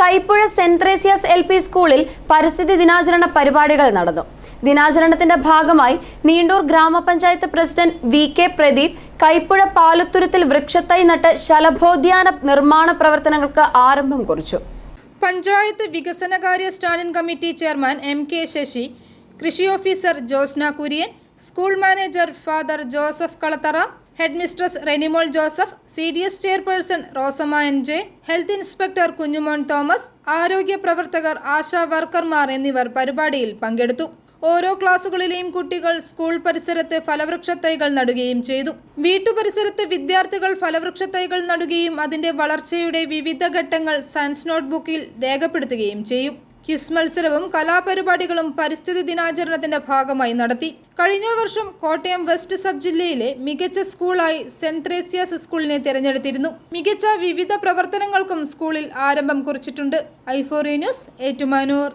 Kaipuzha saint Theresa's L P സ്കൂളിൽ പരിസ്ഥിതി ദിനാചരണ പരിപാടികൾ നടന്നു. ദിനാചരണത്തിന്റെ ഭാഗമായി നീണ്ടൂർ ഗ്രാമപഞ്ചായത്ത് president V K Pradeep Kaipuzha പാലത്തുരുത്തിൽ വൃക്ഷത്തൈ നട്ട് ശലഭോദ്യാന നിർമ്മാണ പ്രവർത്തനങ്ങൾക്ക് ആരംഭം കുറിച്ചു. പഞ്ചായത്ത് വികസനകാര്യ standing committee chairman M K Sasi കൃഷി officer Josna Kurian school manager father Joseph Kalathara head mistress Renimol Joseph C D S chairperson Rosamma N J health inspector Kunjumon Thomas ആരോഗ്യ പ്രവർത്തകർ ആശാ വർക്കർമാർ എന്നിവർ പരിപാടിയിൽ പങ്കെടുത്തു. ഓരോ ക്ലാസുകളിലെയും കുട്ടികൾ സ്കൂൾ പരിസരത്ത് ഫലവൃക്ഷ തൈകൾ നടുകയും ചെയ്തു. വീട്ടുപരിസരത്ത് വിദ്യാർത്ഥികൾ ഫലവൃക്ഷ തൈകൾ നടുകയും അതിന്റെ വളർച്ചയുടെ വിവിധ ഘട്ടങ്ങൾ സയൻസ് നോട്ട്ബുക്കിൽ രേഖപ്പെടുത്തുകയും ചെയ്യും. ക്വിസ് മത്സരവും കലാപരിപാടികളും പരിസ്ഥിതി ദിനാചരണത്തിന്റെ ഭാഗമായി നടത്തി. കഴിഞ്ഞ വർഷം കോട്ടയം വെസ്റ്റ് സബ് ജില്ലയിലെ മികച്ച സ്കൂളായി സെന്റ് ത്രേസ്യാസ് സ്കൂളിനെ തിരഞ്ഞെടുത്തിരുന്നു. മികച്ച വിവിധ പ്രവർത്തനങ്ങൾക്കും സ്കൂളിൽ ആരംഭം കുറിച്ചിട്ടുണ്ട്. ഐഫോറി ന്യൂസ് ഏറ്റുമാനൂർ.